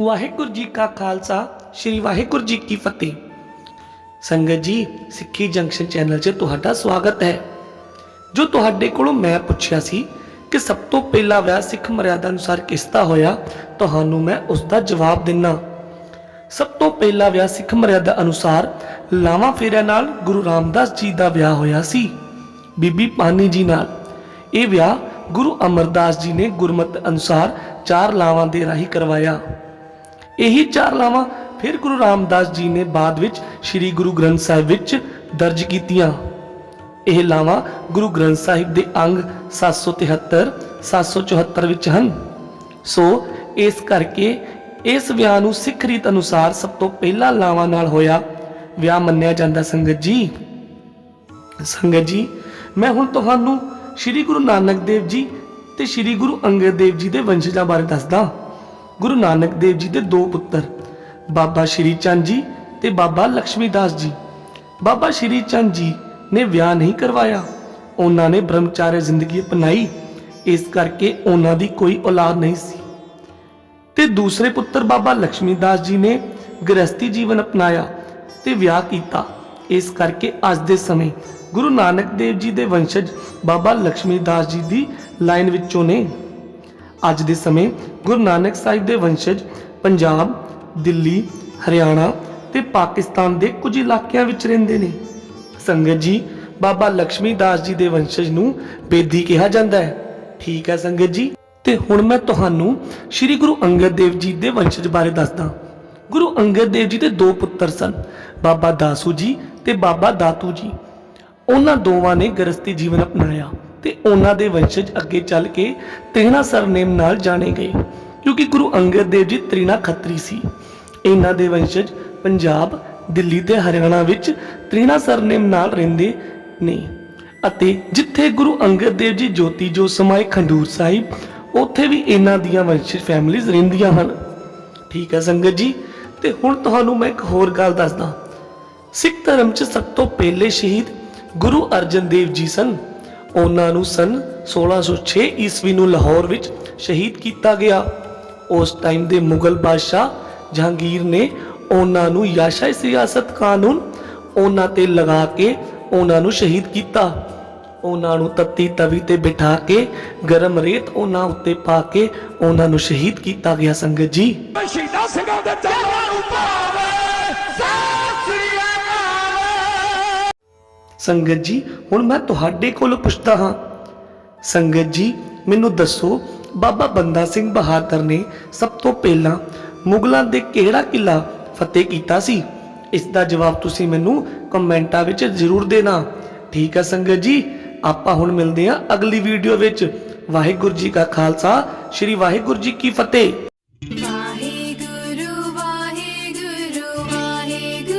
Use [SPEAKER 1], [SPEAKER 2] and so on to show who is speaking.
[SPEAKER 1] ਵਾਹਿਗੁਰੂ ਜੀ ਕਾ ਖਾਲਸਾ, ਸ੍ਰੀ ਵਾਹਿਗੁਰੂ ਜੀ ਕੀ ਫਤਿਹ। ਸੰਗਤ ਜੀ, ਸਿੱਖੀ ਜੰਕਸ਼ਨ ਚੈਨਲ 'ਚ ਤੁਹਾਡਾ ਸਵਾਗਤ ਹੈ। ਜੋ ਤੁਹਾਡੇ ਕੋਲੋਂ ਮੈਂ ਪੁੱਛਿਆ ਸੀ ਕਿ ਸਭ ਤੋਂ ਪਹਿਲਾ ਵਿਆਹ ਸਿੱਖ ਮਰਿਆਦਾ ਅਨੁਸਾਰ ਕਿਸ ਦਾ ਹੋਇਆ, ਤੁਹਾਨੂੰ ਮੈਂ ਉਸ ਦਾ ਜਵਾਬ ਦਿੰਨਾ। ਸਭ ਤੋਂ ਪਹਿਲਾ ਵਿਆਹ ਸਿੱਖ ਮਰਿਆਦਾ ਅਨੁਸਾਰ ਲਾਵਾਂ ਫੇਰਿਆਂ ਨਾਲ ਗੁਰੂ ਰਾਮਦਾਸ ਜੀ ਦਾ ਵਿਆਹ ਹੋਇਆ ਸੀ। ਬੀਬੀ ਪਾਨੀ ਜੀ ਨਾਲ। ਇਹ ਵਿਆਹ ਗੁਰੂ ਅਮਰਦਾਸ ਜੀ ਨੇ ਗੁਰਮਤਿ ਅਨੁਸਾਰ ਚਾਰ ਲਾਵਾਂ ਦੇ ਰਾਹੀਂ ਕਰਵਾਇਆ। ਇਹੀ ਚਾਰ ਲਾਵਾਂ ਫਿਰ ਗੁਰੂ ਰਾਮਦਾਸ ਜੀ ਨੇ ਬਾਅਦ ਵਿੱਚ ਸ੍ਰੀ ਗੁਰੂ ਗ੍ਰੰਥ ਸਾਹਿਬ ਵਿੱਚ ਦਰਜ ਕੀਤੀਆਂ। ਇਹ ਲਾਵਾਂ ਗੁਰੂ ਗ੍ਰੰਥ ਸਾਹਿਬ ਦੇ ਅੰਗ 773 774 ਵਿੱਚ ਹਨ। ਸੋ ਇਸ ਕਰਕੇ ਇਸ ਵਿਆਹ ਨੂੰ ਸਿੱਖ ਰੀਤ ਅਨੁਸਾਰ ਸਭ ਤੋਂ ਪਹਿਲਾਂ ਲਾਵਾਂ ਨਾਲ ਹੋਇਆ ਵਿਆਹ ਮੰਨਿਆ ਜਾਂਦਾ ਸੰਗਤ ਜੀ। ਸੰਗਤ ਜੀ, ਮੈਂ ਹੁਣ ਤੁਹਾਨੂੰ ਸ੍ਰੀ ਗੁਰੂ ਨਾਨਕ ਦੇਵ ਜੀ ਤੇ ਸ੍ਰੀ ਗੁਰੂ ਅੰਗਦ ਦੇਵ ਜੀ ਦੇ ਵੰਸ਼ਜਾਂ ਬਾਰੇ ਦੱਸਦਾ। ਗੁਰੂ ਨਾਨਕ ਦੇਵ ਜੀ ਦੇ ਦੋ ਪੁੱਤਰ, ਬਾਬਾ ਸ਼੍ਰੀ ਚੰਦ ਜੀ ਤੇ ਬਾਬਾ ਲక్ష్ਮੀ ਦਾਸ ਜੀ। ਬਾਬਾ ਸ਼੍ਰੀ ਚੰਦ ਜੀ ਨੇ ਵਿਆਹ ਨਹੀਂ ਕਰਵਾਇਆ। ਉਹਨਾਂ ਨੇ ਬ੍ਰਹਮਚਾਰੀ ਜ਼ਿੰਦਗੀ ਅਪਣਾਈ। ਇਸ ਕਰਕੇ ਉਹਨਾਂ ਦੀ ਕੋਈ ਔਲਾਦ ਨਹੀਂ ਸੀ। ਤੇ ਦੂਸਰੇ ਪੁੱਤਰ ਬਾਬਾ ਲక్ష్ਮੀ ਦਾਸ ਜੀ ਨੇ ਗ੍ਰਸਤੀ ਜੀਵਨ ਅਪਣਾਇਆ ਤੇ ਵਿਆਹ ਕੀਤਾ। ਇਸ ਕਰਕੇ ਅੱਜ ਦੇ ਸਮੇਂ ਗੁਰੂ ਨਾਨਕ ਦੇਵ ਜੀ ਦੇ ਵੰਸ਼ਜ ਬਾਬਾ ਲక్ష్ਮੀ ਦਾਸ ਜੀ ਦੀ ਲਾਈਨ ਵਿੱਚੋਂ ਨੇ ਅੱਜ ਦੇ ਸਮੇਂ ਗੁਰੂ ਨਾਨਕ ਸਾਹਿਬ ਦੇ ਵੰਸ਼ਜ ਪੰਜਾਬ, ਦਿੱਲੀ, ਹਰਿਆਣਾ ਤੇ ਪਾਕਿਸਤਾਨ ਦੇ ਕੁਝ ਇਲਾਕਿਆਂ ਵਿੱਚ ਰਹਿੰਦੇ ਨੇ। ਸੰਗਤ ਜੀ, ਬਾਬਾ ਲక్ష్ਮੀ ਦਾਸ ਜੀ ਦੇ ਵੰਸ਼ਜ ਨੂੰ ਬੇਦੀ ਕਿਹਾ ਜਾਂਦਾ ਹੈ। ਠੀਕ ਹੈ ਸੰਗਤ ਜੀ, ਤੇ ਹੁਣ ਮੈਂ ਤੁਹਾਨੂੰ ਸ੍ਰੀ ਗੁਰੂ ਅੰਗਦ ਦੇਵ ਜੀ ਦੇ ਵੰਸ਼ਜ ਬਾਰੇ ਦੱਸਦਾ। ਗੁਰੂ ਅੰਗਦ ਦੇਵ ਜੀ ਦੇ ਦੋ ਪੁੱਤਰ ਸਨ, ਬਾਬਾ ਦਾਸੂ ਜੀ ਤੇ ਬਾਬਾ ਦਾਤੂ ਜੀ। ਉਹਨਾਂ ਦੋਵਾਂ ਨੇ ਗ੍ਰਸਤੀ ਜੀਵਨ ਅਪਣਾਇਆ। ਤੇ ਉਹਨਾਂ ਦੇ ਵੰਸ਼ਜ ਅੱਗੇ ਚੱਲ ਕੇ ਤ੍ਰਿਣਾ ਸਰਨੇਮ ਨਾਲ ਜਾਣੇ ਗਏ, ਕਿਉਂਕਿ ਗੁਰੂ ਅੰਗਦ ਦੇਵ ਜੀ ਤ੍ਰਿਣਾ ਖੱਤਰੀ ਸੀ। ਇਹਨਾਂ ਦੇ ਵੰਸ਼ਜ ਪੰਜਾਬ, ਦਿੱਲੀ ਤੇ ਹਰਿਆਣਾ ਵਿੱਚ ਤ੍ਰਿਣਾ ਸਰਨੇਮ ਨਾਲ ਰਹਿੰਦੇ ਨੇ ਅਤੇ ਜਿੱਥੇ ਗੁਰੂ ਅੰਗਦ ਦੇਵ ਜੀ ਜੋਤੀ ਜੋ ਸਮਾਏ ਖੰਡੂਰ ਸਾਹਿਬ, ਉੱਥੇ ਵੀ ਇਹਨਾਂ ਦੀਆਂ ਵੰਸ਼ਜ ਫੈਮਿਲੀਜ਼ ਰਹਿੰਦੀਆਂ ਹਨ। ਠੀਕ ਹੈ ਸੰਗਤ ਜੀ, ਤੇ ਹੁਣ ਤੁਹਾਨੂੰ ਮੈਂ ਇੱਕ ਹੋਰ ਗੱਲ ਦੱਸਦਾ। ਸਿੱਖ ਧਰਮ 'ਚ ਸਭ ਤੋਂ ਪਹਿਲੇ ਸ਼ਹੀਦ ਗੁਰੂ ਅਰਜਨ ਦੇਵ ਜੀ ਸਨ। ਉਹਨਾਂ ਨੂੰ ਸਨ 1606 ਈਸਵੀ ਨੂੰ ਲਾਹੌਰ ਵਿੱਚ ਸ਼ਹੀਦ ਕੀਤਾ ਗਿਆ। ਉਸ ਟਾਈਮ ਦੇ ਮੁਗਲ ਬਾਦਸ਼ਾਹ ਜਹਾਂਗੀਰ ਨੇ ਉਹਨਾਂ ਨੂੰ ਯਾਸ਼ਾ ਸਿਆਸਤ ਕਾਨੂੰਨ ਉਹਨਾਂ ਤੇ ਲਗਾ ਕੇ ਉਹਨਾਂ ਨੂੰ ਸ਼ਹੀਦ ਕੀਤਾ। ਉਹਨਾਂ ਨੂੰ ਤੱਤੀ ਤਵੀ ਤੇ ਬਿਠਾ ਕੇ, ਗਰਮ ਰੇਤ ਉਹਨਾਂ ਉੱਤੇ ਪਾ ਕੇ ਉਹਨਾਂ ਨੂੰ ਸ਼ਹੀਦ ਕੀਤਾ ਗਿਆ ਸੰਗਤ ਜੀ।
[SPEAKER 2] ਸ਼ਹੀਦਾਂ ਸਿੰਘਾਂ ਦੇ ਚਰਨਾਂ ਨੂੰ ਭਾਵੇ
[SPEAKER 1] ਸੰਗਤ ਜੀ, ਹੁਣ ਮੈਂ ਤੁਹਾਡੇ ਕੋਲ ਪੁੱਛਦਾ ਹਾਂ। ਸੰਗਤ ਜੀ, ਮੈਨੂੰ ਦੱਸੋ, ਬਾਬਾ ਬੰਦਾ ਸਿੰਘ ਬਹਾਦਰ ਨੇ ਸਭ ਤੋਂ ਪਹਿਲਾਂ ਮੁਗਲਾਂ ਦੇ ਕਿਹੜਾ ਕਿਲਾ ਫਤਿਹ ਕੀਤਾ ਸੀ? ਇਸ ਦਾ ਜਵਾਬ ਤੁਸੀਂ ਮੈਨੂੰ ਕਮੈਂਟਾਂ ਵਿੱਚ ਜ਼ਰੂਰ ਦੇਣਾ। ਠੀਕ ਹੈ ਸੰਗਤ ਜੀ, ਆਪਾਂ ਹੁਣ ਮਿਲਦੇ ਹਾਂ ਅਗਲੀ ਵੀਡੀਓ ਵਿੱਚ। ਵਾਹਿਗੁਰੂ ਜੀ ਕਾ ਖਾਲਸਾ, ਸ੍ਰੀ ਵਾਹਿਗੁਰੂ ਜੀ ਕੀ ਫਤਿਹ।